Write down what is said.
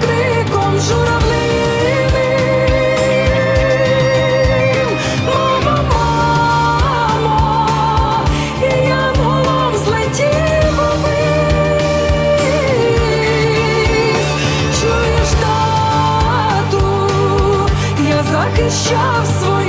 криком журавлиним. Мамо, і янголом злетів увись. Чуєш, тату, я захищав свою